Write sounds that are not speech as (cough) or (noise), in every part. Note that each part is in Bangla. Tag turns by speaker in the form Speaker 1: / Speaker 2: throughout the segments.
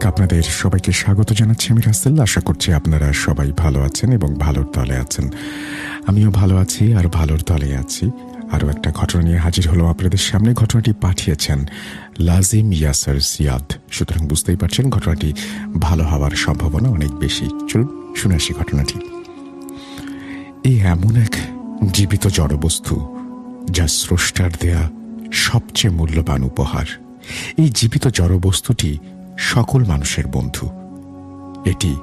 Speaker 1: ব্যাক আপনাদের সবাইকে স্বাগত জানাচ্ছি আমি রাসেল। আশা করছি আপনারা সবাই ভালো আছেন এবং ভালোর তলে আছেন। আমিও ভালো আছি আর ভালোর তলে আছি। আরও একটা ঘটনা নিয়ে হাজির হলো আপনাদের সামনে। ঘটনাটি পাঠিয়েছেন লাজিম ইয়াসার সিয়াদ সুতরাং বুঝতেই পারছেন ঘটনাটি ভালো হওয়ার সম্ভাবনা অনেক বেশি। চলুন, শুনে আসি ঘটনাটি। এই এমন এক জীবিত জড়বস্তু যা স্রষ্টার দেয়া সবচেয়ে মূল্যবান উপহার। এই জীবিত জড়বস্তুটি সকল মানুষের বন্ধু। এটি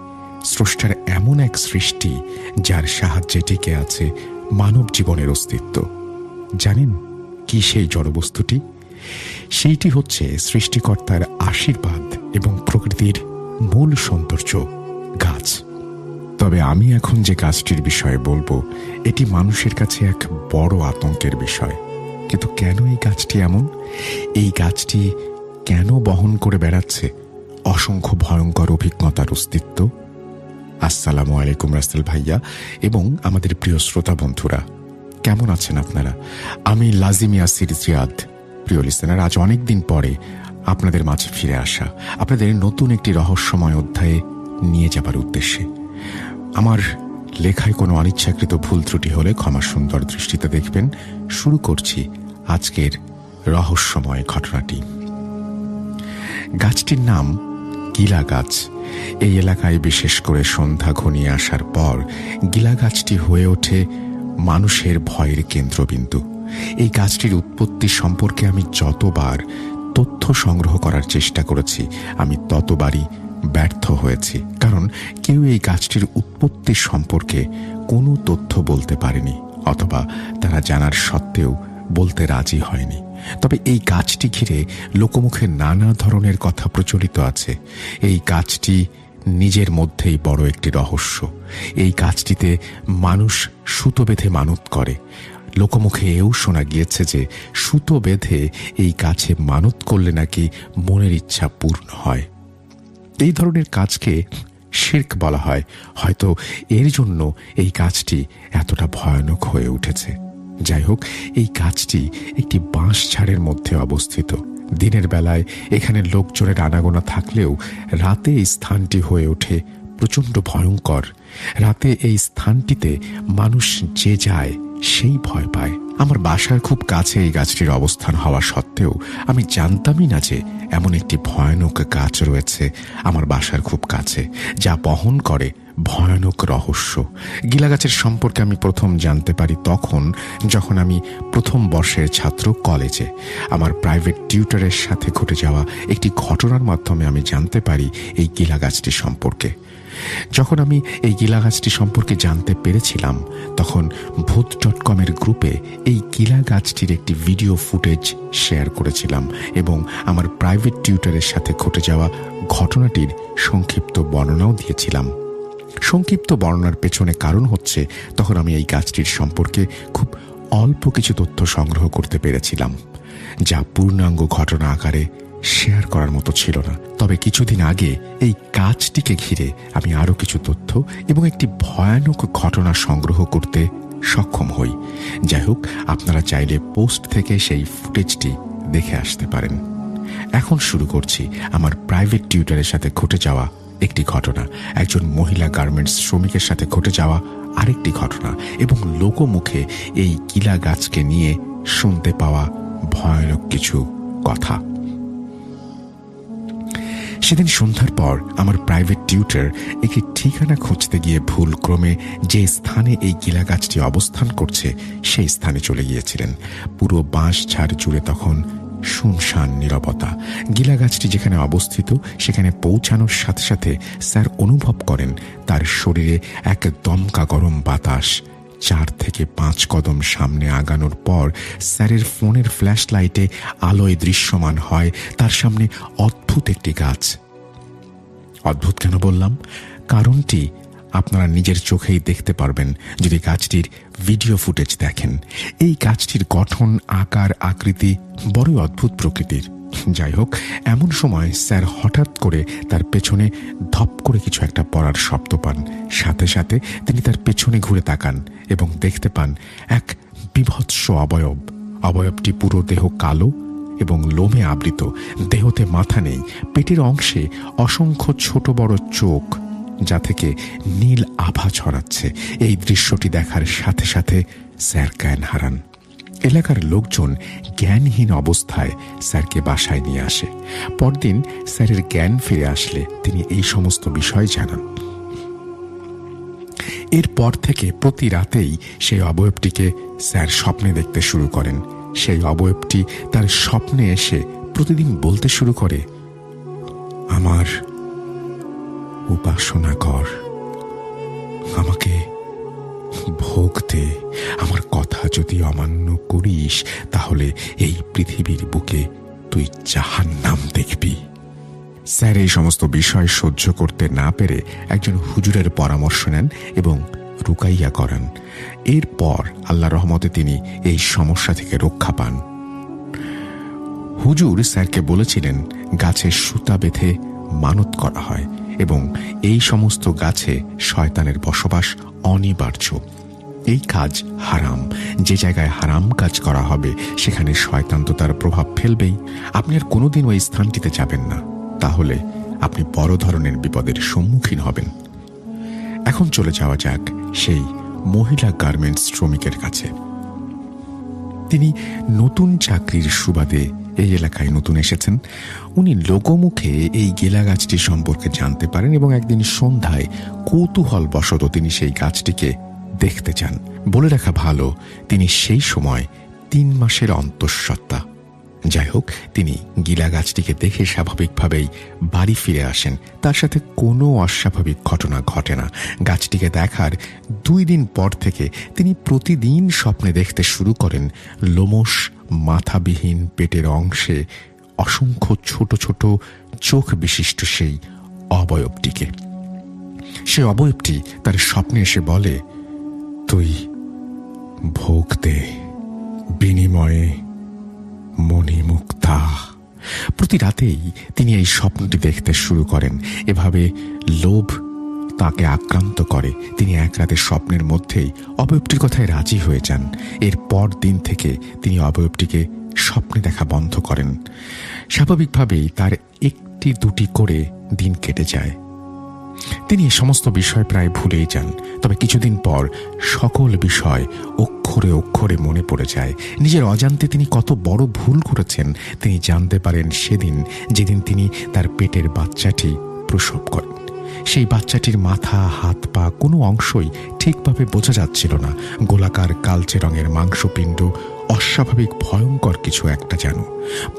Speaker 1: স্রষ্টার এমন এক সৃষ্টি যার সাহায্যে টিকে আছে মানব জীবনের অস্তিত্ব। জানেন কি সেই জড়বস্তুটি? সেইটি হচ্ছে সৃষ্টিকর্তার আশীর্বাদ এবং প্রকৃতির মূল সৌন্দর্য, গাছ। তবে আমি এখন যে গাছটির বিষয়ে বলব, এটি মানুষের কাছে এক বড় আতঙ্কের বিষয়। কিন্তু কেন এই গাছটি এমন? এই গাছটি কেন বহন করে বেড়াচ্ছে? অসংখ্য ভয়ঙ্কর অভিজ্ঞতার অস্তিত্ব। আসসালামু আলাইকুম রাসেল ভাইয়া এবং আমাদের প্রিয় শ্রোতা বন্ধুরা, কেমন আছেন আপনারা? আমি লাজিমিয়া সিরিজিয়াদ প্রিয় লিসেনার আজ অনেক দিন পরে আপনাদের মাঝে ফিরে আসা, আপনাদের নতুন একটি রহস্যময় অধ্যায়ে নিয়ে যাবার উদ্দেশ্যে। আমার লেখায় কোনো অনিচ্ছাকৃত ভুল ত্রুটি হলে ক্ষমা সুন্দর দৃষ্টিতে দেখবেন। শুরু করছি আজকের রহস্যময় ঘটনাটি। গাছটির নাম গিলা গাছ। এই এলাকায় বিশেষ করে সন্ধ্যা ঘনিয়ে আসার পর গিলা গাছটি হয়ে ওঠে মানুষের ভয়ের কেন্দ্রবিন্দু। এই গাছটির উৎপত্তি সম্পর্কে আমি যতবার তথ্য সংগ্রহ করার চেষ্টা করেছি, আমি ততবারই ব্যর্থ হয়েছি। কারণ কেউ এই গাছটির উৎপত্তি সম্পর্কে কোনো তথ্য বলতে পারেনি, অথবা তারা জানার সত্ত্বেও বলতে রাজি হয়নি। তবে এই গাছটি ঘিরে লোকমুখে নানা ধরনের কথা প্রচলিত আছে। এই গাছটি নিজের মধ্যেই বড় একটি রহস্য। এই গাছটিতে মানুষ সুতো বেঁধে মানত করে। লোকমুখে এও শোনা গিয়েছে যে সুতো বেঁধে এই গাছে মানত করলে নাকি মনের ইচ্ছা পূর্ণ হয়। এই ধরনের কাজকে শির্ক বলা হয়। হয়তো এর জন্য এই কাজটি এতটা ভয়ানক হয়ে উঠেছে। যাই হোক, এই গাছটি একটি বাঁশ ছাড়ের মধ্যে অবস্থিত। দিনের বেলায় এখানে লোকজনের আনাগোনা থাকলেও রাতে এই স্থানটি হয়ে ওঠে প্রচণ্ড ভয়ঙ্কর। রাতে এই স্থানটিতে মানুষ যে যায়, সেই ভয় পায়। আমার বাসার খুব কাছে এই গাছটির অবস্থান হওয়া সত্ত্বেও আমি জানতামই না যে এমন একটি ভয়ানক গাছ রয়েছে আমার বাসার খুব কাছে, যা বহন করে ভয়ানক রহস্য। গিলা গাছের সম্পর্কে আমি প্রথম জানতে পারি তখন যখন আমি প্রথম বর্ষের ছাত্র কলেজে। আমার প্রাইভেট টিউটারের সাথে ঘটে যাওয়া একটি ঘটনার মাধ্যমে আমি জানতে পারি এই গিলা গাছটি সম্পর্কে। যখন আমি এই গিলা গাছটি সম্পর্কে জানতে পেরেছিলাম, তখন ভূত ডট কমের গ্রুপে এই গিলা গাছটির একটি ভিডিও ফুটেজ শেয়ার করেছিলাম এবং আমার প্রাইভেট টিউটারের সাথে ঘটে যাওয়া ঘটনাটির সংক্ষিপ্ত বর্ণনাও দিয়েছিলাম। সংক্ষিপ্ত বর্ণনার পেছনে কারণ হচ্ছে, তখন আমি এই গাছটির সম্পর্কে খুব অল্প কিছু তথ্য সংগ্রহ করতে পেরেছিলাম, যা পূর্ণাঙ্গ ঘটনা আকারে শেয়ার করার মতো ছিল না। তবে কিছুদিন আগে এই কাজটিকে ঘিরে আমি আরও কিছু তথ্য এবং একটি ভয়ানক ঘটনা সংগ্রহ করতে সক্ষম হই। যাই হোক, আপনারা চাইলে পোস্ট থেকে সেই ফুটেজটি দেখে আসতে পারেন। এখন শুরু করছি আমার প্রাইভেট টিউটারের সাথে ঘটে যাওয়া একটি ঘটনা। একজন মহিলা গার্মেন্টস শ্রমিকের সাথে ঘটে যাওয়া আরেকটি ঘটনা এবং লোকমুখে এই কিলা গাছকে নিয়ে শুনতে পাওয়া ভয়ানক কিছু কথা। সেদিন সন্ধ্যার পর আমার প্রাইভেট টিউটার একটি ঠিকানা খুঁজতে গিয়ে ভুল ক্রমে যে স্থানে এই গিলা গাছটি অবস্থান করছে, সেই স্থানে চলে গিয়েছিলেন। পুরো বাঁশ ঝাড় জুড়ে তখন শুনশান নিরবতা। গিলা গাছটি যেখানে অবস্থিত, সেখানে পৌঁছানোর সাথে সাথে স্যার অনুভব করেন, তার শরীরে এক দমকা গরম বাতাস। চার থেকে পাঁচ কদম সামনে আগানোর পর স্যারের ফোনের ফ্ল্যাশ লাইটে আলোয় দৃশ্যমান হয়, তার সামনে অদ্ভুত একটি গাছ। অদ্ভুত কেন বললাম? কারণটি আপনারা নিজের চোখেই দেখতে পারবেন যদি গাছটির ভিডিও ফুটেজ দেখেন। এই গাছটির গঠন, আকার, আকৃতি বড়ই অদ্ভুত প্রকৃতির। যাই হোক, এমন সময় স্যার হঠাৎ করে তার পেছনে ধপ করে কিছু একটা পড়ার শব্দ পান। সাথে সাথে তিনি তার পেছনে ঘুরে তাকান এবং দেখতে পান এক বিভৎস অবয়ব। অবয়বটি পুরো দেহ কালো এবং লোমে আবৃত। দেহতে মাথা নেই, পেটের অংশে অসংখ্য ছোট বড় চোখ, যা থেকে নীল আভা ছড়াচ্ছে। এই দৃশ্যটি দেখার সাথে সাথে স্যার জ্ঞান হারান। এলাকার লোকজন জ্ঞানহীন অবস্থায় স্যারকে বাসায় নিয়ে আসে। পরদিন স্যারের জ্ঞান ফিরে আসলে তিনি এই সমস্ত বিষয় জানান। এরপর থেকে প্রতি রাতেই সেই অবয়বটিকে স্যার স্বপ্নে দেখতে শুরু করেন। সেই অবয়বটি তার স্বপ্নে এসে প্রতিদিন বলতে শুরু করে, আমার উপাসনা কর আমাকে ভোগ দে আমার কথা যদি অমান্য করিস, তাহলে এই পৃথিবীর বুকে তুই জাহান নাম দেখবি। স্যার, এই সমস্ত বিষয় সহ্য করতে না পেরে একজন হুজুরের পরামর্শ নেন এবং রুকাইয়া করান। এরপর আল্লাহ রহমতে তিনি এই সমস্যা থেকে রক্ষা পান। হুজুর স্যারকে বলেছিলেন, গাছে সুতা বেঁধে মানত করা হয় এবং এই সমস্ত গাছে শয়তানের বসবাস অনিবার্য। এই কাজ হারাম। যে জায়গায় হারাম কাজ করা হবে, সেখানে শয়তান তো তার প্রভাব ফেলবেই। আপনি আর কোনোদিন ওই স্থানটিতে যাবেন না। তাহলে আপনি বড় ধরনের বিপদের সম্মুখীন হবেন। এখন চলে যাওয়া যাক সেই মহিলা গার্মেন্টস শ্রমিকের কাছে। তিনি নতুন চাকরির সুবাদে এই এলাকায় নতুন এসেছেন। উনি লোকমুখে এই গেলা গাছটি সম্পর্কে জানতে পারেন এবং একদিন সন্ধ্যায় কৌতূহল বশত তিনি সেই গাছটিকে দেখতে চান। বলে রাখা ভালো, তিনি সেই সময় তিন মাসের অন্তঃসত্ত্বা। যাই হোক, তিনি গিলা গাছটিকে দেখে স্বাভাবিকভাবেই বাড়ি ফিরে আসেন। তার সাথে কোনো অস্বাভাবিক ঘটনা ঘটে না। গাছটিকে দেখার দুই দিন পর থেকে তিনি প্রতিদিন স্বপ্নে দেখতে শুরু করেন লোমস মাথাবিহীন পেটের অংশে অসংখ্য ছোট ছোট চোখ বিশিষ্ট সেই অবয়বটিকে। সে অবয়বটি তার স্বপ্নে এসে বলে তুই ভোগ দে, বিনিময়ে মণিমুক্তা। প্রতি রাতেই তিনি এই স্বপ্নটি দেখতে শুরু করেন। এভাবে লোভ তাকে আক্রান্ত করে। তিনি এক রাতে স্বপ্নের মধ্যেই অবয়বটির কথায় রাজি হয়ে যান। এর পর দিন থেকে তিনি অবয়বটিকে স্বপ্নে দেখা বন্ধ করেন। স্বাভাবিকভাবেই তার একটি দুটি করে দিন কেটে যায়। তিনি এ সমস্ত বিষয় প্রায় ভুলেই যান। তবে কিছুদিন পর সকল বিষয় অক্ষরে অক্ষরে মনে পড়ে যায়। নিজের অজান্তে তিনি কত বড় ভুল করেছেন তিনি জানতে পারেন সেদিন, যেদিন তিনি তার পেটের বাচ্চাটি প্রসব করেন। সেই বাচ্চাটির মাথা, হাত, পা কোনো অংশই ঠিকভাবে বোঝা যাচ্ছিল না। গোলাকার কালচে রঙের মাংসপিণ্ড, অস্বাভাবিক, ভয়ঙ্কর কিছু একটা যেন।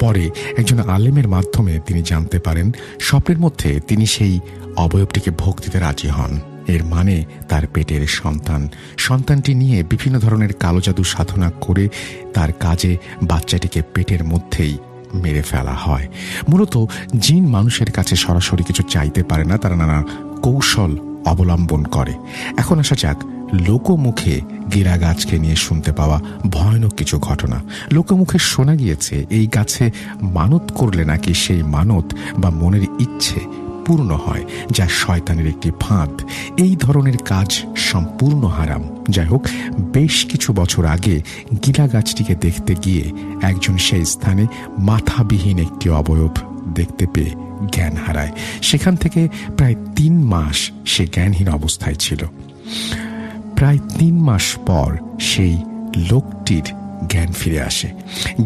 Speaker 1: পরে একজন আলেমের মাধ্যমে তিনি জানতে পারেন, স্বপ্নের মধ্যে তিনি সেই অবয়বটিকে ভোগ দিতে রাজি হন। এর মানে তার পেটের সন্তান, সন্তানটি নিয়ে বিভিন্ন ধরনের কালো জাদু সাধনা করে তার কাজে বাচ্চাটিকে পেটের মধ্যেই মেরে ফেলা হয়। মূলত জিন মানুষের কাছে সরাসরি কিছু চাইতে পারে না, তারা নানা কৌশল অবলম্বন করে। এখন আসা যাক, লোকমুখে গিরা গাছকে নিয়ে শুনতে পাওয়া ভয়ানক কিছু ঘটনা। লোকমুখে শোনা গিয়েছে, এই গাছে মানত করলে নাকি সেই মানত বা মনের ইচ্ছে পূর্ণ হয়, যা শয়তানের একটি ফাঁদ। এই ধরনের কাজ সম্পূর্ণ হারাম। যাই হোক, বেশ কিছু বছর আগে গিলা গাছটিকে দেখতে গিয়ে একজন সেই স্থানে মাথাবিহীন একটি অবয়ব দেখতে পেয়ে জ্ঞান হারায়। সেখান থেকে প্রায় তিন মাস সে জ্ঞানহীন অবস্থায় ছিল। প্রায় তিন মাস পর সেই লোকটির জ্ঞান ফিরে আসে।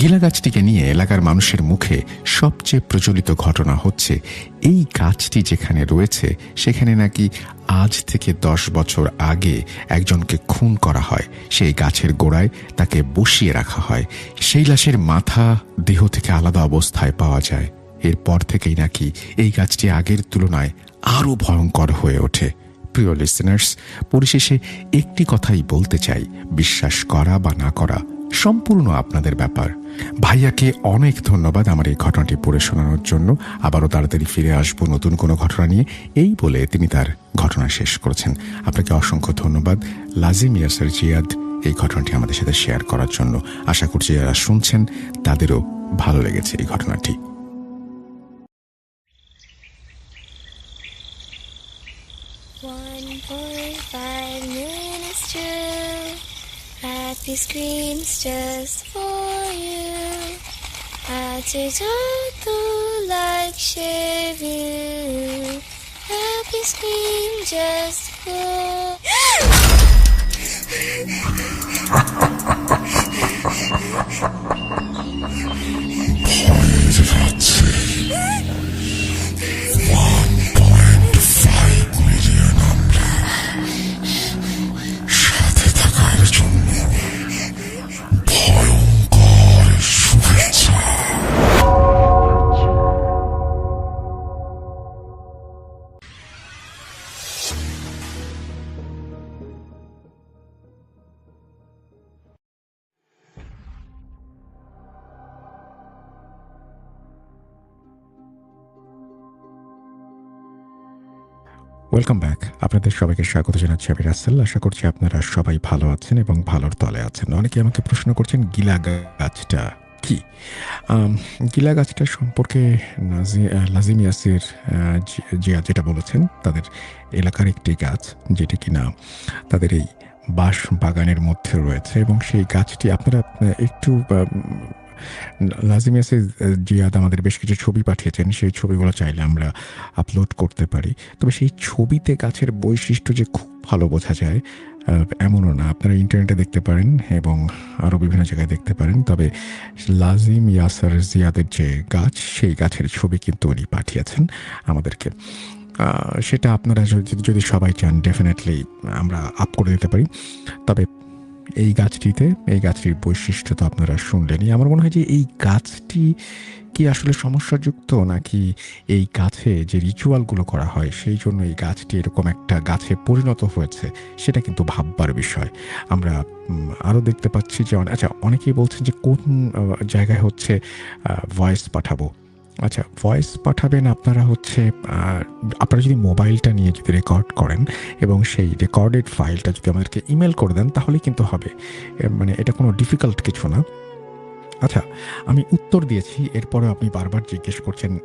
Speaker 1: গিলা গাছটিকে নিয়ে এলাকার মানুষের মুখে সবচেয়ে প্রচলিত ঘটনা হচ্ছে, এই গাছটি যেখানে রয়েছে, সেখানে নাকি আজ থেকে দশ বছর আগে একজনকে খুন করা হয়। সেই গাছের গোড়ায় তাকে বসিয়ে রাখা হয়। সেই লাশের মাথা দেহ থেকে আলাদা অবস্থায় পাওয়া যায়। এরপর থেকেই নাকি এই গাছটি আগের তুলনায় আরও ভয়ঙ্কর হয়ে ওঠে। প্রিয় লিসেনার্স পরিশেষে একটি কথাই বলতে চাই, বিশ্বাস করা বা না করা সম্পূর্ণ আপনাদের ব্যাপার। ভাইয়াকে অনেক ধন্যবাদ আমার এই ঘটনাটি পড়ে শোনানোর জন্য। আবারও তাড়াতাড়ি ফিরে আসব নতুন কোনো ঘটনা নিয়ে। এই বলে তিনি তার ঘটনা শেষ করেছেন। আপনাকে অসংখ্য ধন্যবাদ। লাজিম ইয়াসার জিয়াদ এই ঘটনাটি আমাদের সাথে শেয়ার করার জন্য। আশা করছি যারা শুনছেন, তাদেরও ভালো লেগেছে এই ঘটনাটি।
Speaker 2: He screams just for you. I Happy jatuh like Chevy. Happy scream just for.
Speaker 3: you. (laughs)
Speaker 1: Welcome back আপনাদের সবাইকে স্বাগত জানাচ্ছি আমি রাসেল। আশা করছি আপনারা সবাই ভালো আছেন এবং ভালোর তলে আছেন। অনেকে আমাকে প্রশ্ন করছেন গিলা গাছটা কি? গিলা গাছটা সম্পর্কে নাজি আহ, লাজিম ইয়াসির জিয়া যেটা বলেছেন তাদের এলাকার একটি গাছ যেটি কিনা তাদের এই বাঁশ বাগানের মধ্যে রয়েছে এবং সেই গাছটি আপনারা একটু লাজিম ইয়াসির জিয়াদ আমাদের বেশ কিছু ছবি পাঠিয়েছেন, সেই ছবিগুলো চাইলে আমরা আপলোড করতে পারি। তবে সেই ছবিতে গাছের বৈশিষ্ট্য যে খুব ভালো বোঝা যায় এমনও না। আপনারা ইন্টারনেটে দেখতে পারেন এবং আরও বিভিন্ন জায়গায় দেখতে পারেন। তবে লাজিম ইয়াসার, জিয়াদের যে গাছ, সেই গাছের ছবি কিন্তু উনি পাঠিয়েছেন আমাদেরকে। সেটা আপনারা যদি সবাই চান ডেফিনেটলি আমরা আপ করে দিতে পারি। তবে এই গাছটিতে, এই গাছটির বৈশিষ্ট্য তো আপনারা শুনলেনই। আমার মনে হয় যে এই গাছটি কি আসলে সমস্যাযুক্ত নাকি এই গাছে যে রিচুয়ালগুলো করা হয়, সেই জন্য এই গাছটি এরকম একটা গাছে পরিণত হয়েছে, সেটা কিন্তু ভাববার বিষয়। আমরা আরও দেখতে পাচ্ছি যে আচ্ছা অনেকেই বলছেন যে কোন জায়গায় হচ্ছে ভয়েস পাঠাবো। আচ্ছা ভয়েস পাঠাবেন আপনারা হচ্ছে আপনারা যদি মোবাইলটা নিয়ে যদি রেকর্ড করেন এবং সেই রেকর্ডেড ফাইলটা যদি আমাদেরকে ইমেল করে দেন, তাহলে কিন্তু হবে। মানে এটা কোনো ডিফিকাল্ট কিছু না। আচ্ছা আমি উত্তর দিয়েছি, এরপরে আপনি বারবার জিজ্ঞেস করছেন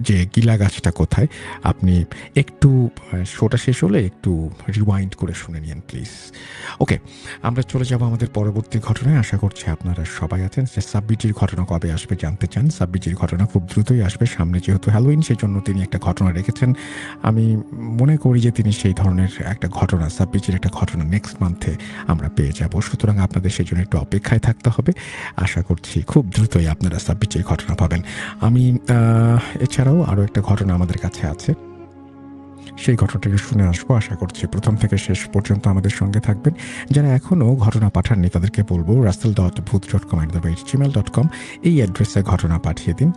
Speaker 1: যে গিলা গাছটা কোথায়, আপনি একটু শোটা শেষ হলে একটু রিওয়াইন্ড করে শুনে নিন প্লিজ ওকে আমরা চলে যাব আমাদের পরবর্তী ঘটনায়। আশা করছি আপনারা সবাই আছেন। যে সাববিজির ঘটনা কবে আসবে জানতে চান সাববিজির ঘটনা খুব দ্রুতই আসবে। সামনে যেহেতু হ্যালোইন সেই জন্য তিনি একটা ঘটনা রেখেছেন। আমি মনে করি যে তিনি সেই ধরনের একটা ঘটনা সাববিজির একটা ঘটনা নেক্সট মান্থে আমরা পেয়ে যাব। সুতরাং আপনাদের সেই জন্য একটু অপেক্ষায় থাকতে হবে। আশা করছি খুব দ্রুতই আপনারা সাববিজির ঘটনা পাবেন। আমি এছাড়াও আরও একটা ঘটনা আমাদের কাছে আছে। সেই ঘটনাটাকে শুনে আসব, আশা করছি প্রথম থেকে শেষ পর্যন্ত আমাদের সঙ্গে থাকবেন। যারা এখনও ঘটনা পাঠাননি তাদেরকে বলব রাসেল ডট ভূত dot com at the rate Gmail dot com এই অ্যাড্রেসে ঘটনা পাঠিয়ে দিন।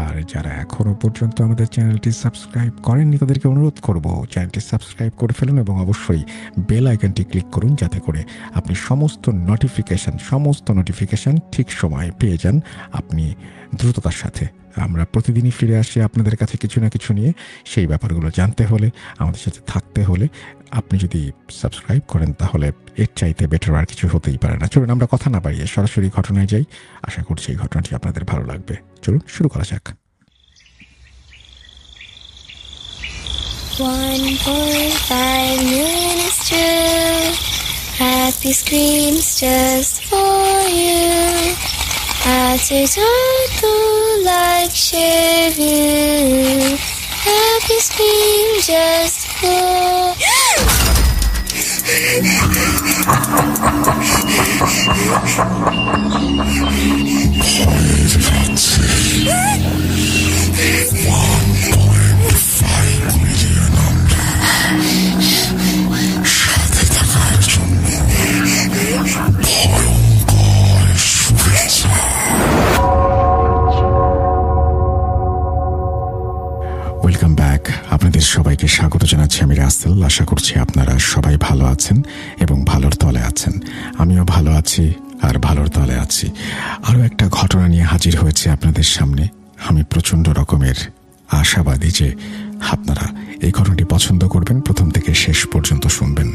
Speaker 1: আর যারা এখনও পর্যন্ত আমাদের চ্যানেলটি সাবস্ক্রাইব করেননি, তাদেরকে অনুরোধ করব চ্যানেলটি সাবস্ক্রাইব করে ফেলুন এবং অবশ্যই বেল আইকনটি ক্লিক করুন, যাতে করে আপনি সমস্ত নোটিফিকেশান সমস্ত নোটিফিকেশান ঠিক সময়ে পেয়ে যান। আপনি দ্রুততার সাথে আমরা প্রতিদিনই ফিরে আসি আপনাদের কাছে কিছু না কিছু নিয়ে সেই ব্যাপারগুলো জানতে হলে, আমাদের সাথে থাকতে হলে আপনি যদি সাবস্ক্রাইব করেন তাহলে এর চাইতে বেটার আর কিছু হতেই পারে না চলুন আমরা কথা না বাড়িয়ে সরাসরি ঘটনায় যাই আশা করছি এই ঘটনাটি আপনাদের ভালো লাগবে চলুন শুরু করা যাক
Speaker 2: 1.5 million is. Happy screams just for you. Patterns are too like Chevy. Happy spring just
Speaker 1: go. আপনাদের সবাইকে স্বাগত জানাচ্ছি আমি রাসেল। আশা করছি আপনারা সবাই ভালো আছেন এবং ভালোর তলে আছেন। আমিও ভালো আছি আর ভালোর তলে আছি। আরও একটা ঘটনা নিয়ে হাজির হয়েছে আপনাদের সামনে। আমি প্রচণ্ড রকমের আশাবাদী যে আপনারা এই ঘটনাটি পছন্দ করবেন, প্রথম থেকে শেষ পর্যন্ত শুনবেন।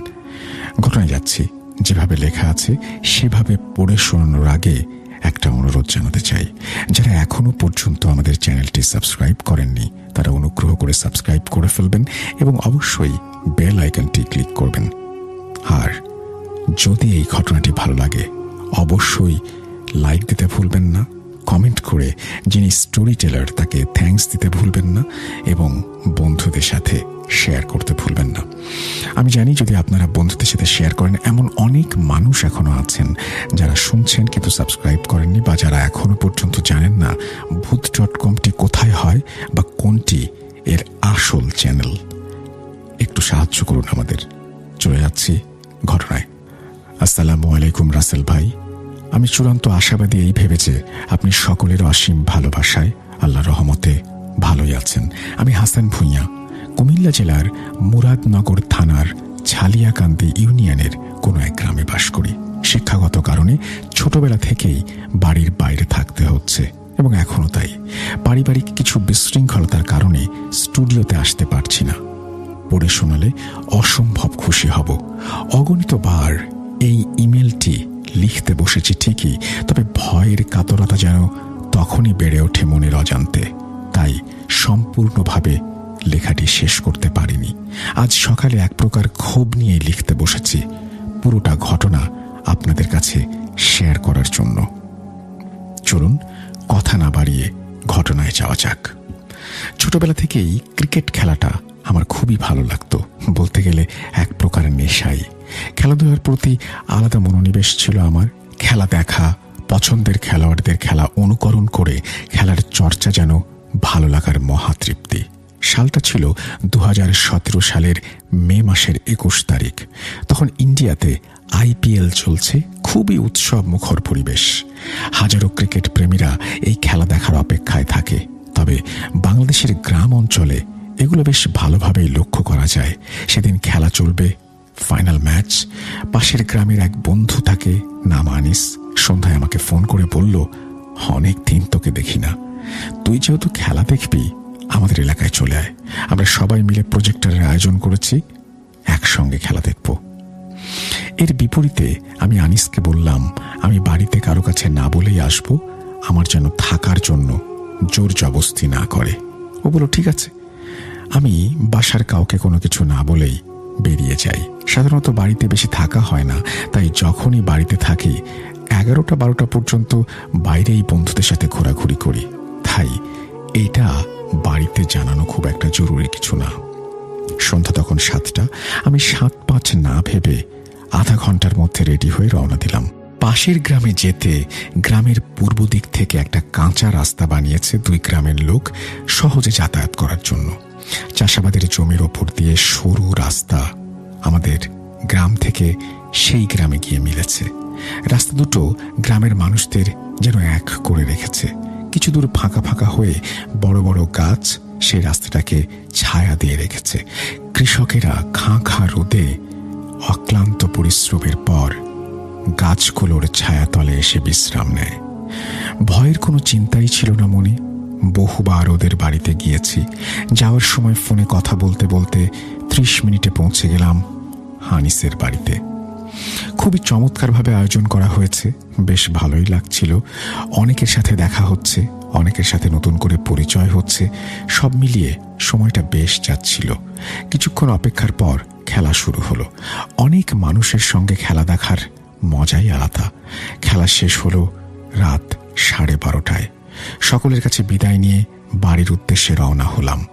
Speaker 1: ঘটনায় যাচ্ছি। যেভাবে লেখা আছে, সেভাবে পড়ে শোনানোর আগে একটা অনুরোধ জানাতে চাই। যারা এখনও পর্যন্ত আমাদের চ্যানেলটি সাবস্ক্রাইব করেননি, তারা অনুগ্রহ করে সাবস্ক্রাইব করে ফেলবেন এবং অবশ্যই বেল আইকনটি ক্লিক করবেন। আর যদি এই ঘটনাটি ভালো লাগে, অবশ্যই লাইক দিতে ভুলবেন না। কমেন্ট করে যিনি স্টোরি টেলার তাকে থ্যাঙ্কস দিতে ভুলবেন না এবং বন্ধুদের সাথে শেয়ার করতে ভুলবেন না। আমি জানি যদি আপনারা বন্ধুদের সাথে শেয়ার করেন, এমন অনেক মানুষ এখনও আছেন যারা শুনছেন কিন্তু সাবস্ক্রাইব করেননি বা যারা এখনও পর্যন্ত জানেন না ভূত ডট কমটি কোথায় হয় বা কোনটি এর আসল চ্যানেল। একটু সাহায্য করুন আমাদের। চলে যাচ্ছি ঘটনায়। আসসালামু আলাইকুম রাসেল ভাই। আমি চূড়ান্ত আশাবাদী এই ভেবে যে আপনি সকলের অসীম ভালোবাসায় আল্লাহ রহমতে ভালোই আছেন। আমি হাসান ভুঁইয়া, কুমিল্লা জেলার মুরাদনগর থানার ছালিয়াকান্দি ইউনিয়নের কোনো এক গ্রামে বাস করি। শিক্ষাগত কারণে ছোটবেলা থেকেই বাড়ির বাইরে থাকতে হচ্ছে এবং এখনও তাই। পারিবারিক কিছু বিশৃঙ্খলতার কারণে স্টুডিওতে আসতে পারছি না। পড়ে শোনালে অসম্ভব খুশি হব। অগণিত বার এই ইমেলটি লিখতে বসেছি ঠিকই, তবে ভয়ের কাতরতা যেন তখনই বেড়ে ওঠে মনের অজান্তে। তাই সম্পূর্ণভাবে লেখাটি শেষ করতে পারিনি। আজ সকালে এক প্রকার ক্ষোভ নিয়ে লিখতে বসেছি, পুরোটা ঘটনা আপনাদের কাছে শেয়ার করার জন্য। চলুন, কথা না বাড়িয়ে ঘটনায় যাওয়া যাক। ছোটবেলা থেকেই ক্রিকেট খেলাটা আমার খুবই ভালো লাগতো, বলতে গেলে এক প্রকার নেশাই। খেলাধুলার প্রতি আলাদা মনোনিবেশ ছিল আমার। খেলা দেখা, পছন্দের খেলোয়াড়দের খেলা অনুকরণ করে খেলার চর্চা যেন ভালো লাগার মহাতৃপ্তি। সালটা ছিল দু হাজার সতেরো সালের মে মাসের একুশ তারিখ। তখন ইন্ডিয়াতে আইপিএল চলছে, খুবই উৎসব মুখর পরিবেশ। হাজারো ক্রিকেট প্রেমীরা এই খেলা দেখার অপেক্ষায় থাকে। তবে বাংলাদেশের গ্রাম অঞ্চলে এগুলো বেশ ভালোভাবেই লক্ষ্য করা যায়। সেদিন খেলা চলবে ফাইনাল ম্যাচ পাশের গ্রামের এক বন্ধু থাকে নাম আনিস সন্ধ্যায় আমাকে ফোন করে বলল, অনেক দিন তোকে দেখি না। তুই যেহেতু খেলা দেখবি, আমাদের এলাকায় চলে আয়। আমরা সবাই মিলে প্রজেক্টরের আয়োজন করেছি, একসঙ্গে খেলা দেখব। এর বিপরীতে আমি আনিসকে বললাম, আমি বাড়িতে কারও কাছে না বলেই আসব, আমার যেন থাকার জন্য জোর জবস্তি না করে। ও বলল, ঠিক আছে। আমি বাসার কাউকে কোনো কিছু না বলেই বেরিয়ে যাই। সাধারণত বাড়িতে বেশি থাকা হয় না। তাই যখনই বাড়িতে থাকি, এগারোটা বারোটা পর্যন্ত বাইরেই বন্ধুদের সাথে ঘোরাঘুরি করি। তাই এটা বাড়িতে জানানো খুব একটা জরুরি কিছু না। সন্ধ্যা তখন সাতটা, আমি সাত পাঁচ না ভেবে আধা ঘণ্টার মধ্যে রেডি হয়ে রওনা দিলাম। পাশের গ্রামে যেতে গ্রামের পূর্ব দিক থেকে একটা কাঁচা রাস্তা বানিয়েছে দুই গ্রামের লোক সহজে যাতায়াত করার জন্য। চাষাবাদের জমির ওপর দিয়ে সরু রাস্তা আমাদের গ্রাম থেকে সেই গ্রামে গিয়ে মিলেছে। রাস্তা দুটো গ্রামের মানুষদের যেন এক করে রেখেছে। কিছু দূর ফাঁকা ফাঁকা হয়ে বড় বড় গাছ সেই রাস্তাটাকে ছায়া দিয়ে রেখেছে। কৃষকেরা খাঁ খাঁ রোদে অক্লান্ত পরিশ্রমের পর গাছগুলোর ছায়াতলে এসে বিশ্রাম নেয়। ভয়ের কোনো চিন্তাই ছিল না মনে। বহুবার ওদের বাড়িতে গিয়েছি। যাওয়ার সময় ফোনে কথা বলতে বলতে ত্রিশ মিনিটে পৌঁছে গেলাম হানিসের বাড়িতে। খুবই চমৎকারভাবে আয়োজন করা হয়েছে, বেশ ভালোই লাগছিল। অনেকের সাথে দেখা হচ্ছে, অনেকের সাথে নতুন করে পরিচয় হচ্ছে, সব মিলিয়ে সময়টা বেশ যাচ্ছিল। কিছুক্ষণ অপেক্ষার পর খেলা শুরু হলো। অনেক মানুষের সঙ্গে খেলা দেখার মজাই আলাদা। খেলা শেষ হলো রাত সাড়ে বারোটায়। সকলের কাছে বিদায় নিয়ে বাড়ির উদ্দেশ্যে রওনা হলাম।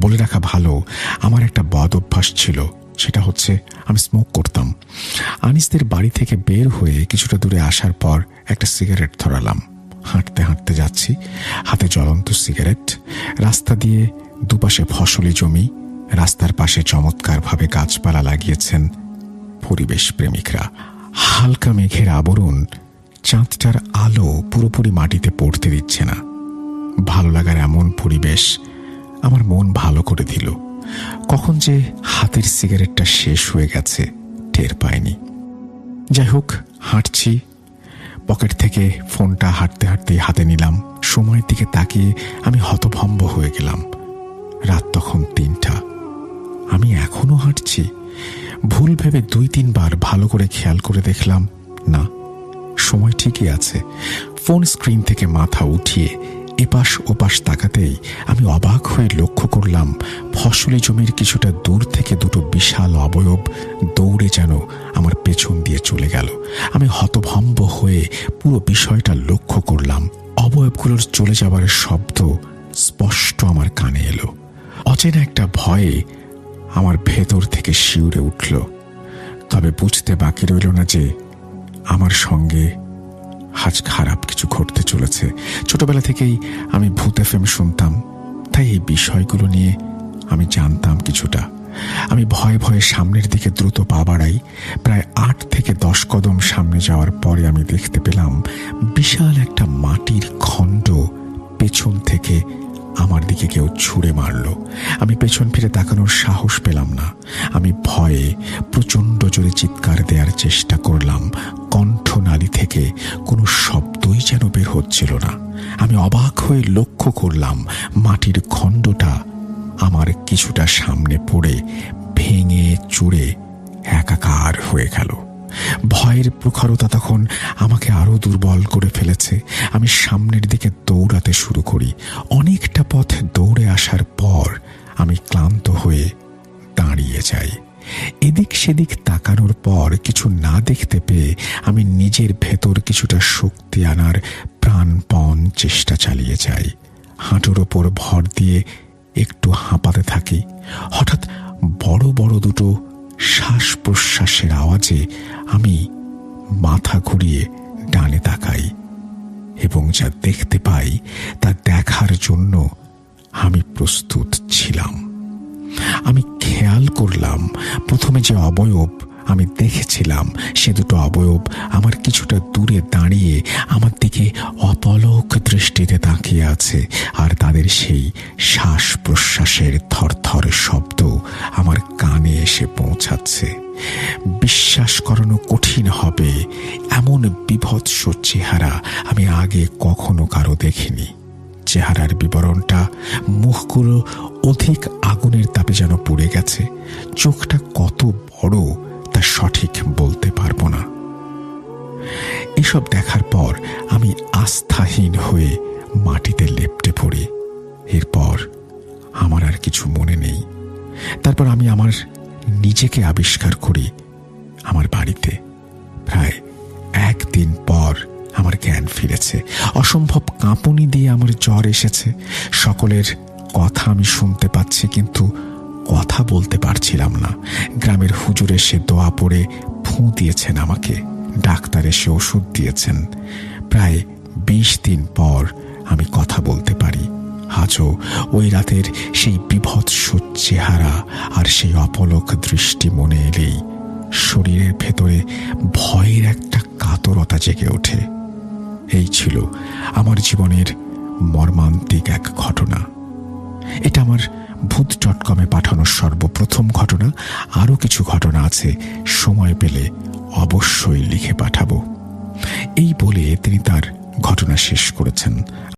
Speaker 1: বলে রাখা ভালো। আমার একটা বদ অভ্যাস ছিল, সেটা হচ্ছে আমি স্মোক করতাম। আনিসদের বাড়ি থেকে বের হয়ে কিছুটা দূরে আসার পর একটা সিগারেট ধরালাম। হাঁটতে হাঁটতে যাচ্ছি, হাতে জ্বলন্ত সিগারেট রাস্তা দিয়ে দুপাশে ফসলি জমি, রাস্তার পাশে চমৎকারভাবে গাছপালা লাগিয়েছেন পরিবেশ প্রেমিকরা। হালকা মেঘের আবরণ চাঁদটার আলো পুরোপুরি মাটিতে পড়তে দিচ্ছে না। ভালো লাগার এমন পরিবেশ আমার মন ভালো করে দিল। কখন যে হাতের সিগারেটটা শেষ হয়ে গেছে, টের পাইনি। যাই হোক, হাঁটছি। পকেট থেকে ফোনটা হাঁটতে হাঁটতে হাতে নিলাম। সময়ের দিকে তাকিয়ে আমি হতভম্ব হয়ে গেলাম। রাত তখন তিনটা। আমি এখনও হাঁটছি। ভুল ভেবে দুই তিনবার ভালো করে খেয়াল করে দেখলাম, না, সময় ঠিকই আছে। ফোন স্ক্রিন থেকে মাথা উঠিয়ে এপাশ ওপাশ তাকাতেই আমি অবাক হয়ে লক্ষ্য করলাম, ফসলি জমির কিছুটা দূর থেকে দুটো বিশাল অবয়ব দৌড়ে যেন আমার পেছন দিয়ে চলে গেল। আমি হতভম্ব হয়ে পুরো বিষয়টা লক্ষ্য করলাম। অবয়বগুলোর চলে যাবার শব্দ স্পষ্ট আমার কানে এলো। অচেনা একটা ভয়ে আমার ভেতর থেকে শিউরে উঠল। তবে বুঝতে বাকি রইল না যে আমার সঙ্গে আজ খারাপ কিছু ঘটতে চলেছে। ছোটবেলা থেকেই আমি ভূত এফ শুনতাম। তাই এই বিষয়গুলো নিয়ে আমি জানতাম কিছুটা। আমি ভয়ে ভয়ে সামনের দিকে দ্রুত পা বাড়াই। প্রায় আট থেকে দশ কদম সামনে যাওয়ার পরে আমি দেখতে পেলাম বিশাল একটা মাটির খণ্ড পেছন থেকে আমার দিকে কেউ ছুঁড়ে মারল। আমি পেছন ফিরে তাকানোর সাহস পেলাম না। আমি ভয়ে প্রচণ্ড জোরে চিৎকার দেওয়ার চেষ্টা করলাম। কণ্ঠনালী থেকে কোনো শব্দই যেন বের হচ্ছিল না। আমি অবাক হয়ে লক্ষ্য করলাম, মাটির খণ্ডটা আমার কিছুটা সামনে পড়ে, ভেঙে চুড়ে একাকার হয়ে গেল। ভয়ের প্রখরতা তখন আমাকে আরও দুর্বল করে ফেলেছে। আমি সামনের দিকে দৌড়াতে শুরু করি। অনেকটা পথ দৌড়ে আসার পর আমি ক্লান্ত হয়ে দাঁড়িয়ে যাই। এদিক সেদিক তাকানোর পর কিছু না দেখতে পেয়ে আমি নিজের ভেতর কিছুটা শক্তি আনার প্রাণপণ চেষ্টা চালিয়ে যাই। হাঁটুর ওপর ভর দিয়ে একটু হাঁপাতে থাকি। হঠাৎ বড় বড় দুটো শ্বাস প্রশ্বাসের আওয়াজে আমি মাথা ঘুরিয়ে ডানে তাকাই এবং যা দেখতে পাই তা দেখার জন্য আমি প্রস্তুত ছিলাম। আমি খেয়াল করলাম প্রথমে যে অবয়ব আমি দেখেছিলাম সে দুটো অবয়ব আমার কিছুটা দূরে দাঁড়িয়ে আমার দিকে অপলক দৃষ্টিতে তাকিয়ে আছে আর তাদের সেই শ্বাস প্রশ্বাসের থরথর শব্দ আমার কানে এসে পৌঁছাচ্ছে। বিশ্বাস করানো কঠিন হবে, এমন বিভৎস চেহারা আমি আগে কখনো কারও দেখিনি। চেহারার বিবরণটা, মুখগুলো অধিক আগুনের তাপে যেন পুড়ে গেছে, চোখটা কত বড় তা সঠিক বলতে পারব না। এসব দেখার পর আমি আস্থাহীন হয়ে মাটিতে লেপটে পড়ি। এরপর আমার আর কিছু মনে নেই। তারপর আমি আমার নিজেকে আবিষ্কার করি আমার বাড়িতে। প্রায় একদিন পর আমার জ্ঞান ফিরেছে। অসম্ভব কাঁপুনি দিয়ে আমার জ্বর এসেছে। সকলের কথা আমি শুনতে পাচ্ছি, কিন্তু কথা বলতে পারছিলাম না। গ্রামের হুজুর এসে দোয়া পড়ে ফুঁ দিয়েছেন আমাকে। ডাক্তার এসে ওষুধ দিয়েছেন। প্রায় বিশ দিন পর আমি কথা বলতে পারি। আজও ওই রাতের সেই বিভৎস চেহারা আর সেই অপলক দৃষ্টি মনে এলেই শরীরের ভেতরে ভয়ের একটা কাতরতা জেগে ওঠে। এই ছিল আমার জীবনের মর্মান্তিক এক ঘটনা। এটা আমার ভূত ডট কমে পাঠানোর সর্বপ্রথম ঘটনা। আরও কিছু ঘটনা আছে, সময় পেলে অবশ্যই লিখে পাঠাবো। এই বলে তিনি তার ঘটনা শেষ করেছেন।